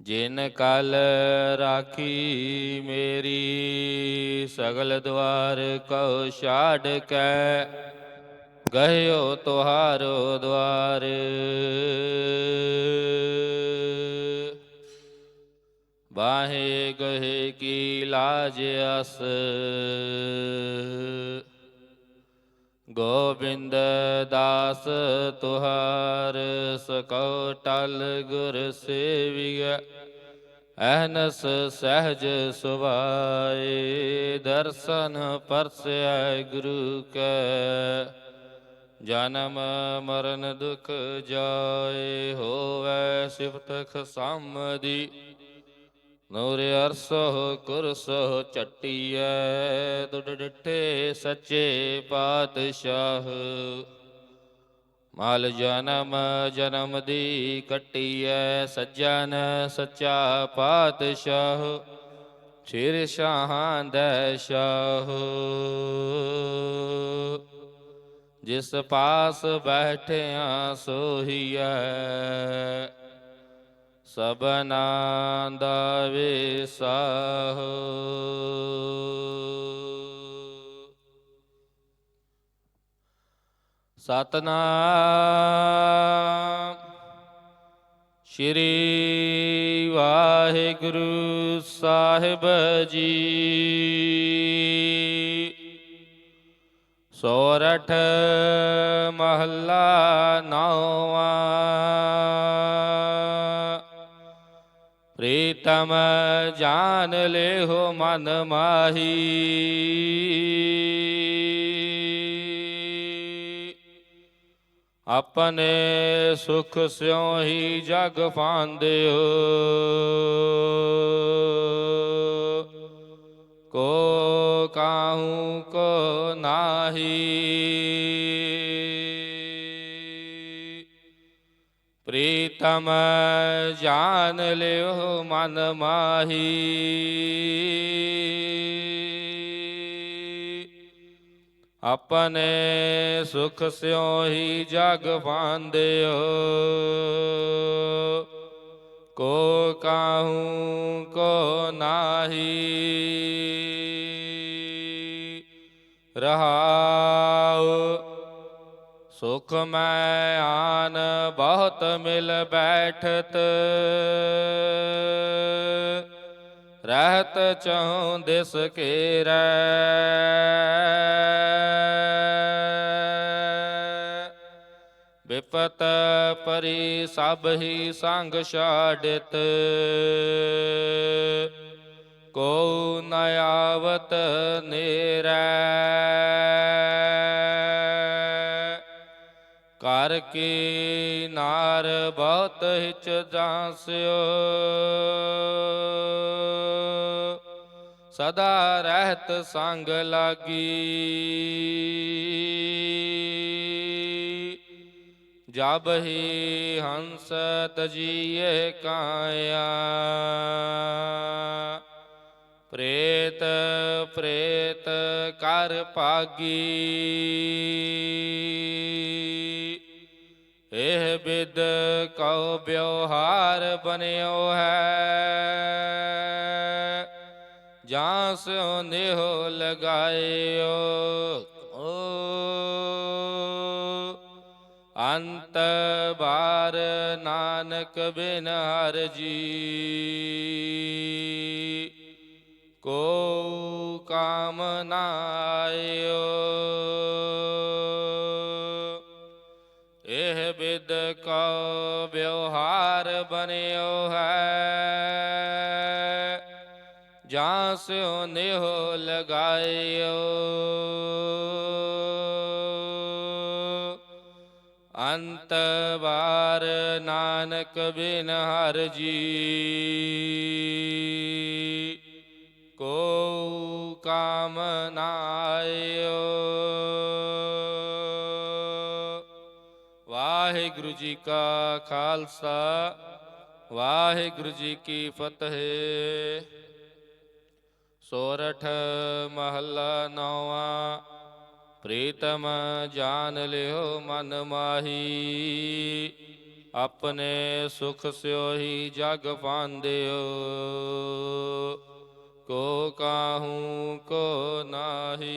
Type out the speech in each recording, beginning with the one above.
ਜਿਨ ਕਲ ਰਾਖੀ ਮੇਰੀ, ਸਗਲ ਦਵਾਰ ਕਉ ਛਾੜ ਕੈ। ਗਹਿਓ ਤੁਹਾਰੋ ਦਵਾਰ। ਬਾਹੇ ਗਹੇ ਕੀ ਲਾਜ ਅਸ। ਗੋਬਿੰਦ ਦਾਸ ਤੁਹਾਰ ਸਕਉ ਟਲ ਗੁਰ ਸੇਵੀਐ ਅਹਨਸ ਸਹਿਜ ਸੁਭਾਏ, ਦਰਸ਼ਨ ਪਰਸੈ ਗੁਰੂ ਕੈ, ਜਨਮ ਮਰਨ ਦੁਖ ਜਾਏ ਹੋਵੈ ਸਿਫਤ ਖਸਮਦੀ ਨੂਰ ਅਰਸੋ ਕੁਰਸੋ ਚਟੀਐ ਦੁਡ ਡਿਠੇ ਸੱਚੇ ਪਾਤਸ਼ਾਹ। ਮਾਲ ਜਨਮ ਜਨਮ ਦੀ ਕੱਟੀਐ, ਸੱਜਣ ਸੱਚਾ ਪਾਤਸ਼ਾਹ। ਛਿਰ ਸ਼ਾਹਾਂ ਦੈ ਸ਼ਾਹ। ਜਿਸ ਪਾਸ ਬੈਠਿਆ ਸੋਹੀਐ ਸਬਨਾ ਦਾ ਵਿਸਾਹ ਸਤਨਾਮ ਸ਼੍ਰੀ ਵਾਹਿਗੁਰੂ ਸਾਹਿਬ ਜੀ। ਸੋਰਠ ਮਹੱਲਾ ਨੌਵਾਂ ਪ੍ਰੀਤਮ ਜਾਨ ਲਿਓ ਮਨ ਮਾਹੀ। ਆਪਣੇ ਸੁਖ ਸਿਉ ਹੀ ਜਗ ਫਾਂਦਿਓ ਕੋ ਕਾਹੂ ਕੋ ਨਾਹੀ। ਪ੍ਰੀਤਮ ਜਾਨ ਲਿਓ ਮਨ ਮਾਹੀ। ਆਪਣੇ ਸੁਖ ਸਿਉ ਹੀ ਜਗ ਫਾਂਦਿਓ ਕੋ ਕਾਹੂ, ਕੋ ਨਾਹੀ। ਰਹਾਉ ਸੁਖ ਮੈਂ ਆਨ ਬਹੁਤ ਮਿਲ ਬੈਠਤ। ਰਹਿਤ ਚਉ ਦਿਸ ਕੇਰੈ। ਵਿਪਤ ਪਰੀ ਸਭ ਹੀ ਸੰਗ ਛਾੜਿਤ। ਕੋ ਨ ਆਵਤ ਨੇਰੈ। ਕੀ ਨਾਰ ਬਹੁਤ ਹਿਚ ਜਾਸਿਓ? ਸਦਾ ਰਹਿਤ ਸੰਗ ਲਾਗੀ। ਜਬ ਹੀ ਹੰਸ ਤਜੀਏ ਕਾਇਆ। ਪ੍ਰੇਤ ਪ੍ਰੇਤ ਕਰ ਪਾਗੀ ਇਹ ਬਿਦ ਕਉ ਬਿਵਹਾਰ ਬਨਿਓ ਹੈ। ਜਾਂ ਸਿਉ ਨਿਹੋ ਲਗਾਇਓ ਅੰਤ ਬਾਰ ਨਾਨਕ ਬਿਨ ਹਰ ਜੀ ਕੋ ਵਿਵਹਾਰ ਬਨਿਓ ਹੈ। ਜਾਂ ਸਿਉ ਨਿਹੋ ਲਗਾਇਓ। ਅੰਤ ਵਾਰ ਨਾਨਕ ਬਿਨ ਹਰ ਜੀ। ਕੋ ਕਾਮ ਜੀ ਕਾ ਖਾਲਸਾ, ਵਾਹਿਗੁਰੂ ਜੀ ਕੀ ਫਤਿਹ। ਸੋਰਠ ਮਹੱਲਾ ਨੌਵਾਂ, ਪ੍ਰੀਤਮ ਜਾਣ ਲਿਓ ਮਨ ਮਾਹੀ। ਆਪਣੇ ਸੁਖ ਸਿਓਹੀ ਜਗ ਪਾਂਦਿਓ। ਕੋ ਕਾਹੂ ਕੋ ਨਾਹੀ।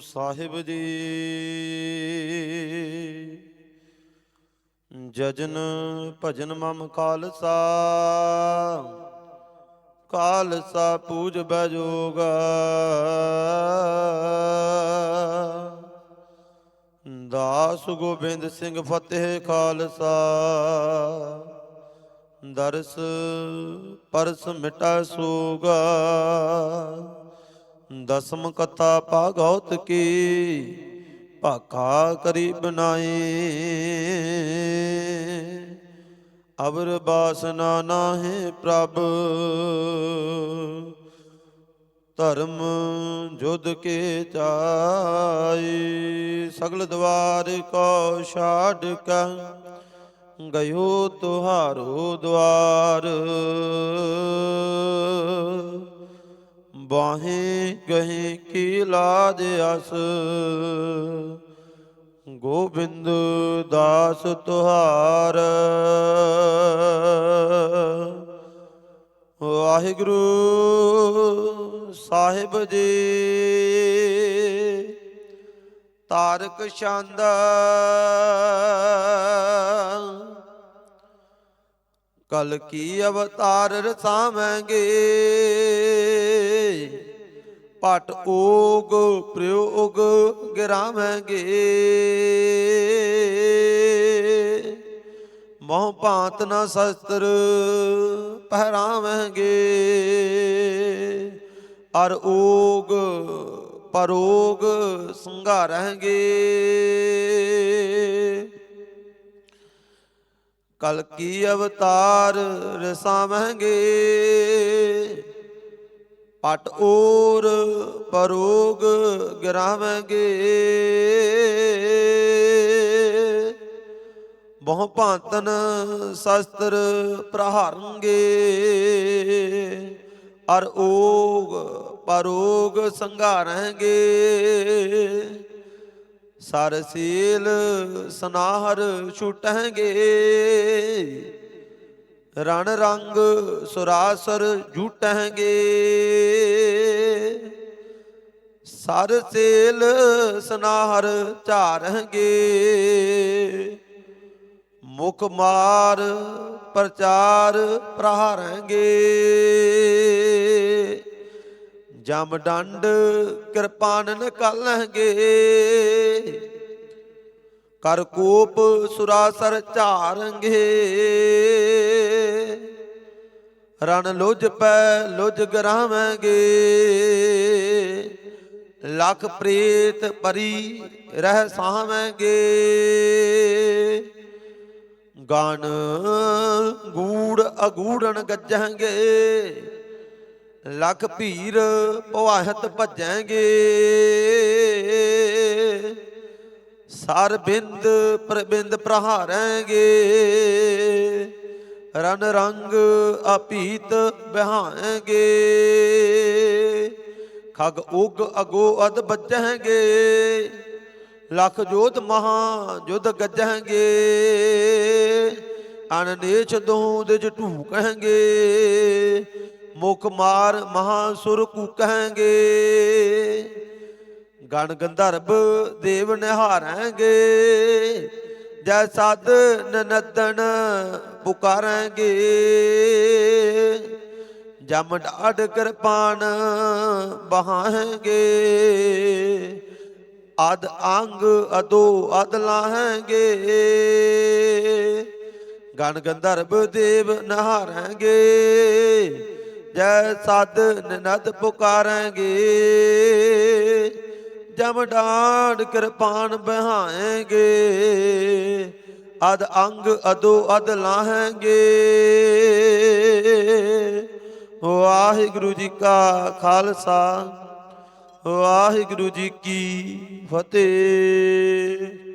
ਸਾਹਿਬ ਜੀ। ਜਜਨ ਭਜਨ ਮਮ ਖਾਲਸਾ ਖਾਲਸਾ ਪੂਜ ਬਜੋਗਾ ਦਾਸ ਗੋਬਿੰਦ ਸਿੰਘ ਫਤਿਹ ਖਾਲਸਾ, ਦਰਸ ਪਰਸ ਮਿਟਾ ਸੋਗਾ। ਦਸਮ ਕਥਾ ਭਾਗਵਤ ਕੀ, ਭਾਖਾ ਕਰੀ ਬਨਾਏ ਅਵਰ ਬਾਸਨਾ ਨਾਹੇ ਪ੍ਰਭ, ਧਰਮ ਜੁਦ ਕੇ ਚਾਈ। ਸਗਲ ਦਵਾਰ ਕੋ ਛਾੜ ਕਾ ਗਇਓ ਤੁਹਾਰੋ ਦਵਾਰ। ਬਾਹੇ ਗਹੇ ਕੀ ਲਾਜ ਅਸ। ਗੋਬਿੰਦ ਦਾਸ ਤੁਹਾਰ। ਵਾਹਿਗੁਰੂ ਸਾਹਿਬ ਜੀ ਤਾਰਕ ਛੰਦ ਕਲ ਕੀ ਅਵਤਾਰ ਰਸਾਵਾਂਗੇ? ਪਟ ਓਗ, ਪ੍ਰਯੋਗ ਗਿਰਾਵਾਂਗੇ। ਮੋਹ ਭਾਂਤ ਨਾ ਸ਼ਸਤਰ ਪਹਿਰਾਵਾਂਗੇ। ਅਰ ਓਗ, ਪਰੋਗ ਸੰਘਾਰਾਂਗੇ। ਕਲ ਕੀ ਅਵਤਾਰ ਰਸਾਵਾਂਗੇ? ਪਟ ਓਰ ਪਰੋਗ ਗਿਰਾਵਾਂਗੇ। ਬਹੁ ਭਾਂਤਨ ਸ਼ਸਤਰ ਪ੍ਰਹਾਰਨਗੇ ਅਰ ਓਗ ਪਰੋਗ ਸੰਘਾਰਾਂਗੇ। ਸਰ ਸੀਲ ਸਨਾਹਰ ਛੁਟਾਂਗੇ। ਰਣ ਰੰਗ ਸੁਰਾਸਰ ਝੂਟਾਂਗੇ ਸਰ ਸਨਾਹਰ ਝਾਰਾਂਗੇ ਮੁਖ ਮਾਰ ਪ੍ਰਚਾਰ ਪ੍ਰਹਾਰਾਂਗੇ। ਜਮ ਡੰਡ ਕਿਰਪਾਨ ਨਿਕਾਲਾਂਗੇ ਕਰ ਕੋਪ ਸੁਰਾਸਰ ਝਾਰਾਂਗੇ। ਰਣ ਲੁਜ ਪੈ ਲੁਜ ਗਰਾਵਾਂਗੇ। ਲੱਖ ਪ੍ਰੇਤ ਪਰੀ ਰਹਿ ਸਾਵਾਂਗੇ। ਗਨ ਗੂੜ ਅਗੂੜਨ ਗੱਜਾਂਗੇ ਲੱਖ ਭੀਰ ਪਵਾਹਤ ਭਜਾਂਗੇ। ਸਰ ਬਿੰਦ ਪ੍ਰਬਿੰਦ ਪ੍ਰਹਾਰਾਂਗੇ। ਰਨ ਰੰਗ ਅਪੀਤ ਬਹਾਂਗੇ ਖਗ ਉਗ ਅਗੋ ਅਦ ਬੱਜਾਂਗੇ ਲਖ ਜੋਤ ਮਹਾ ਜੁਦ ਗੱਜਾਂਗੇ। ਅਨ ਨੀਚ ਦੋਹ ਦੇ ਢੂਕਾਂਗੇ। ਮੁਖ ਮਾਰ ਮਹਾ ਸੁਰ ਕੂਕਾਂਗੇ ਗਣ ਗੰਧਰਵ ਦੇਵ ਨਿਹਾਰਾਂਗੇ। ਜੈ ਸਦ ਨਨਦਨ ਪੁਕਾਰਾਂਗੇ। ਜਮ ਢਾਡ ਕਿਰਪਾਨ ਬਹਾਂਗੇ। ਅਦ ਅੰਗ ਅਦੋ ਅਦ ਲਾਹਾਂਗੇ। ਗਣ ਗੰਧਰਵ ਦੇਵ ਨਹਾਰਾਂਗੇ। ਜੈ ਸਦ ਨਨਦ ਪੁਕਾਰਾਂਗੇ, ਜਮ ਡਾਂਡ ਕਿਰਪਾਨ ਬਹਾਏਗੇ ਅਦ ਅੰਗ ਅਦੋ ਅਦ ਲਾਹਾਂਗੇ। ਵਾਹਿਗੁਰੂ ਜੀ ਕਾ ਖਾਲਸਾ, ਵਾਹਿਗੁਰੂ ਜੀ ਕੀ ਫਤਿਹ।